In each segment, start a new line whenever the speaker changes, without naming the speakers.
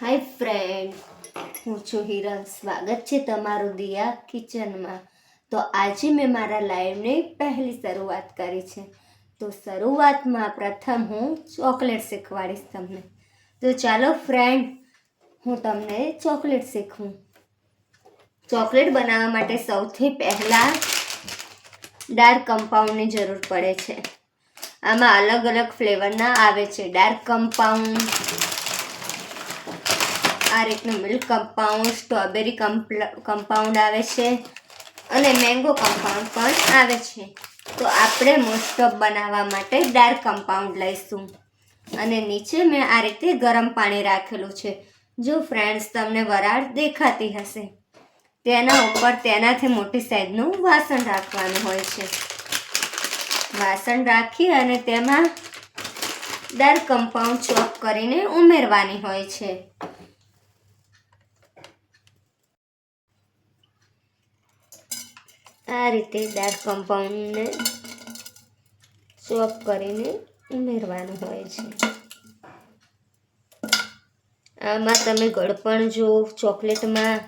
હાય friend હું છું હિરલ. સ્વાગત છે તમારું દિયા કિચનમાં. તો આજે મેં મારા લાઈવની પહેલી શરૂઆત કરી છે. તો શરૂઆતમાં પ્રથમ હું ચોકલેટ શીખવાડીશ તમને. તો ચાલો ફ્રેન્ડ હું તમને ચોકલેટ શીખવું. ચોકલેટ બનાવવા માટે સૌથી પહેલાં ડાર્ક કમ્પાઉન્ડની જરૂર પડે છે. આમાં અલગ અલગ ફ્લેવરના આવે છે. ડાર્ક કમ્પાઉન્ડ આ રીતનું મિલ્ક કમ્પાઉન્ડ, સ્ટ્રોબેરી કમ્પાઉન્ડ આવે છે અને મેંગો કમ્પાઉન્ડ પણ આવે છે. તો આપણે મોસ્ટ ઓફ બનાવવા માટે ડાર્ક કમ્પાઉન્ડ લઈશું. અને નીચે મેં આ રીતે ગરમ પાણી રાખેલું છે. જો ફ્રેન્ડ્સ, તમને વરાળ દેખાતી હશે. તેના ઉપર તેનાથી મોટી સાઈઝનું વાસણ રાખવાનું હોય છે. વાસણ રાખી અને તેમાં ડાર્ક કમ્પાઉન્ડ ચોપ કરીને ઉમેરવાની હોય છે. આ રીતે ડાર્ક કમ્પાઉન્ડને ચોપ કરીને ઉમેરવાનું હોય છે. આમાં તમે ગળપણ જો ચોકલેટમાં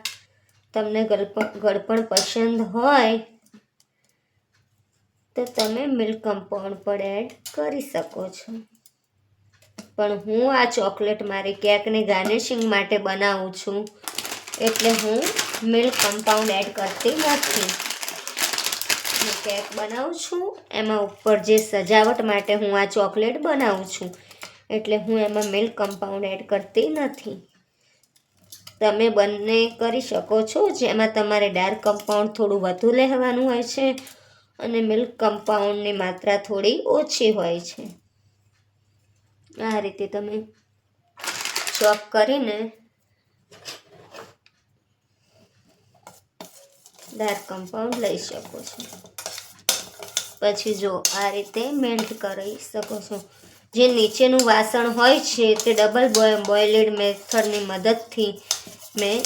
તમને ગળપણ ગળપણ પસંદ હોય, તો તમે મિલ્ક કમ્પાઉન્ડ પણ એડ કરી શકો છો. પણ હું આ ચોકલેટ મારી કેકને ગાર્નિશિંગ માટે બનાવું છું, એટલે હું મિલ્ક કમ્પાઉન્ડ એડ કરતી નથી. હું કેક બનાવું છું. એમાં ઉપર જે સજાવટ માટે હું આ ચોકલેટ બનાવું છું. એટલે હું એમાં મિલ્ક કમ્પાઉન્ડ એડ કરતી નથી. તમે બંને કરી શકો છો. જેમાં તમારે ડાર્ક કમ્પાઉન્ડ થોડું વધુ લેવાનું હોય છે અને મિલ્ક કમ્પાઉન્ડની માત્રા થોડી ઓછી હોય છે. આ રીતે તમે ચોપ કરીને ડાર્ક કમ્પાઉન્ડ લઈ શકો છો. પછી જો આ રીતે મેલ્ટ કરી શકો છો. જે નીચેનું વાસણ હોય છે તે ડબલ બોઇલેડ મેથડની મદદથી મેં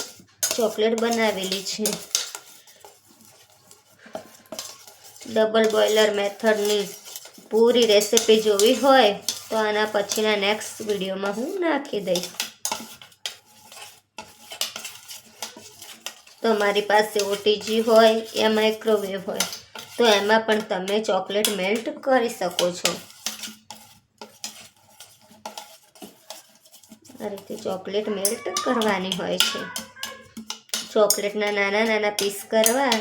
ચોકલેટ બનાવેલી છે. ડબલ બોઇલર મેથડની પૂરી રેસિપી જોવી હોય તો આના પછીના નેક્સ્ટ વિડીયોમાં હું નાખી દઈશ. તો મારી પાસે ઓટીજી હોય યા માઇક્રોવેવ હોય તો એમાં પણ તમે ચોકલેટ મેલ્ટ કરી શકો છો. આ રીતે ચોકલેટ મેલ્ટ કરવાની હોય છે. ચોકલેટના નાના નાના પીસ કરવા,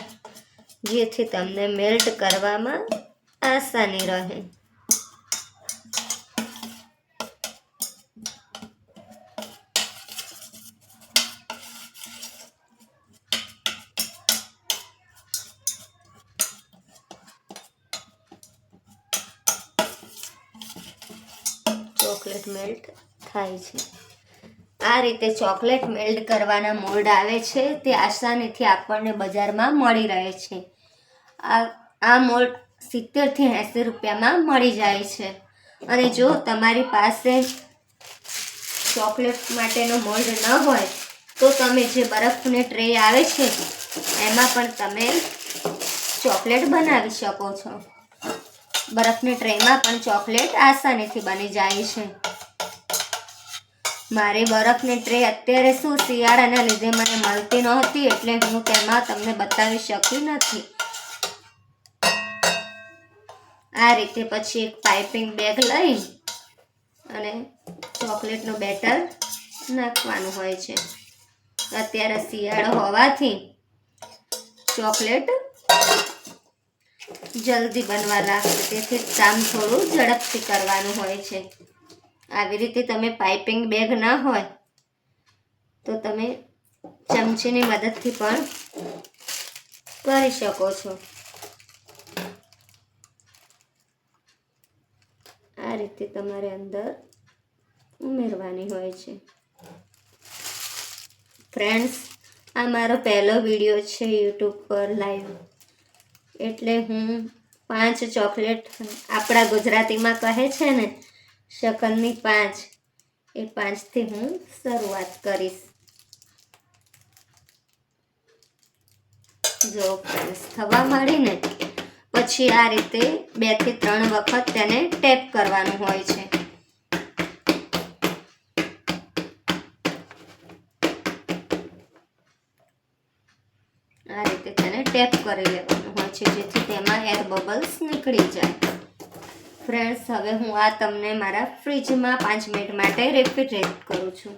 જેથી તમને મેલ્ટ કરવામાં આસાની રહે. ચોકલેટ મેલ્ટ થાય છે. આ રીતે ચોકલેટ મેલ્ટ કરવાના મોલ્ડ આવે છે તે આસાનીથી આપણને બજારમાં મળી રહે છે. આ આ મોલ્ડ સિત્તેરથી એંસી રૂપિયામાં મળી જાય છે. અને જો તમારી પાસે ચોકલેટ માટેનો મોલ્ડ ન હોય, તો તમે જે બરફની ટ્રે આવે છે, એમાં પણ તમે ચોકલેટ બનાવી શકો છો. બરફની ટ્રેમાં પણ ચોકલેટ આસાનીથી બની જાય છે. મારી બરફની ટ્રે અત્યારે શું શિયાળાના લીધે મને મળતી નહોતી એટલે હું તેમાં તમને બતાવી શકી નથી. આ રીતે પછી એક પાઇપિંગ બેગ લઈ અને ચોકલેટનું બેટર નાખવાનું હોય છે. અત્યારે શિયાળો હોવાથી ચોકલેટ જલ્દી બનવા લાગશે તેથી કામ થોડું ઝડપથી કરવાનું હોય છે. આવી રીતે તમે પાઇપિંગ બેગ ના હોય તો તમે ચમચીની મદદથી પણ કરી શકો છો. આ રીતે તમારે અંદર ઉમેરવાની હોય છે. ફ્રેન્ડ્સ, આ મારો પહેલો વીડિયો છે યુટ્યુબ પર લાઈવ. એટલે હું પાંચ ચોકલેટ આપણા ગુજરાતીમાં કહે છે ને, શકનની પાંચ. એ પાંચથી હું શરૂઆત કરીશ. જો થવા થવા માંડીને પછી આ રીતે બેથી ત્રણ વખત તેને ટેપ કરવાનું હોય છે. તેને ટેપ કરી લેવાનું હોય છે, જેથી તેમાં એર બબલ્સ નીકળી જાય. ફ્રેન્ડ્સ હવે હું આ તમને મારા ફ્રીજમાં પાંચ મિનિટ માટે રેફ્રિજરેટ કરું છું.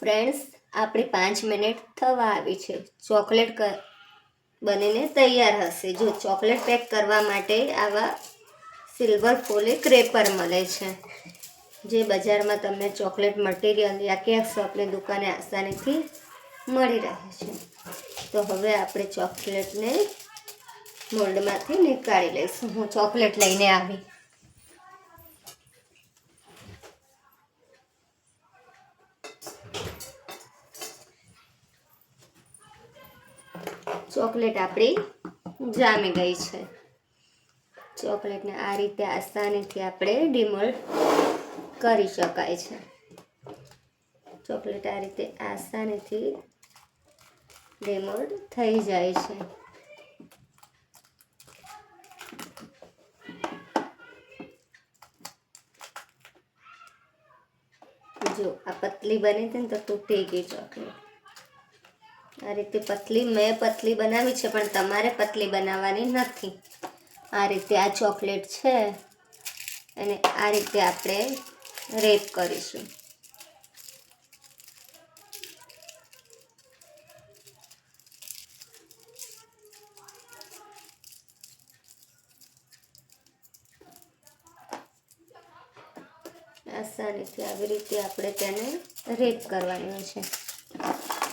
ફ્રેન્ડ્સ આપણી પાંચ મિનિટ થવા આવી છે. ચોકલેટ બનીને તૈયાર હશે. જો ચોકલેટ પેક કરવા માટે આવા સિલ્વર ફોલિક ક્રેપર મળે છે. જે બજારમાં તમને ચોકલેટ મટીરિયલ યા કેક શોપની દુકાને આસાનીથી મળી રહે છે. તો હવે આપણે ચોકલેટને મોલ્ડમાંથી નીકાળી લઈશું. હું ચોકલેટ લઈને આવી. ચોકલેટ આપણી જામી ગઈ છે. ચોકલેટને આ રીતે આસાનીથી આપણે ડિમોલ્ડ કરી શકાય છે. ચોકલેટ આ રીતે આસાનીથી ડિમોલ્ડ થઈ જાય છે. જો, આ પતલી બની હતી ને તો તૂટી ગઈ ચોકલેટ. આ રીતે પતલી, મેં પતલી બનાવી છે, પણ તમારે પતલી બનાવવાની નથી. આ રીતે આ ચોકલેટ છે અને આ રીતે આપણે રેપ કરીશું. આસાનીથી આવી રીતે આપણે તેને રેપ કરવાની છે.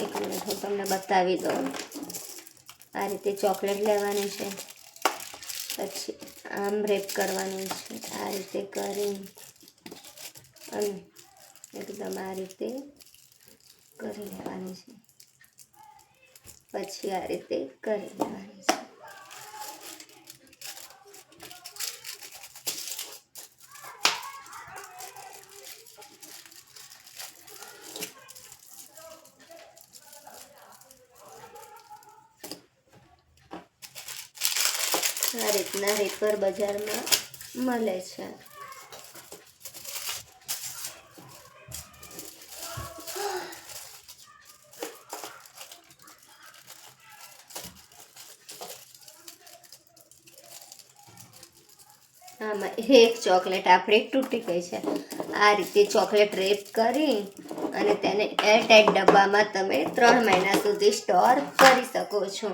એક મિનિટ હું તમને બતાવી દઉં. આ રીતે ચોકલેટ લેવાની છે. પછી આમ રેપ કરવાનું છે. આ રીતે કરી અને એકદમ આ રીતે કરી લેવાની છે. પછી આ રીતે કરી લેવાની છે. રીતના રેપર બજારમાં મળે છે. આમાં એક ચોકલેટ આપણી તૂટી ગઈ છે. આ રીતે ચોકલેટ રેપ કરી અને તેને એરટાઈટ ડબ્બામાં તમે ત્રણ મહિના સુધી સ્ટોર કરી શકો છો.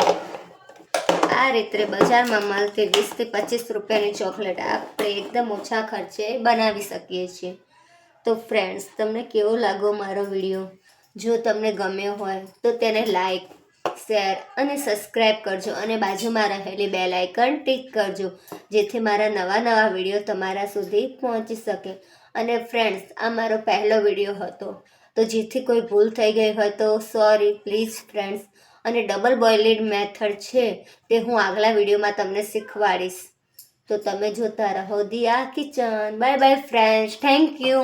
આ રીતે બજારમાં મળતી વીસથી પચીસ રૂપિયાની ચોકલેટ આપણે એકદમ ઓછા ખર્ચે બનાવી શકીએ છીએ. તો ફ્રેન્ડ્સ તમને કેવો લાગ્યો મારો વીડિયો જો તમને ગમ્યો હોય, તો તેને લાઈક શેર અને સબસ્ક્રાઈબ કરજો અને બાજુમાં રહેલી બે લાઇકન ટિક કરજો, જેથી મારા નવા નવા વીડિયો તમારા સુધી પહોંચી શકે. અને ફ્રેન્ડ્સ આ મારો પહેલો વીડિયો હતો. તો જેથી કોઈ ભૂલ થઈ ગઈ હોય તો સોરી પ્લીઝ ફ્રેન્ડ્સ અને ડબલ બોઇલેડ મેથડ છે તે હું આગલા વિડીયોમાં તમને શીખવાડીશ. તો તમે જોતા રહો Diya kitchen. Bye bye friends thank you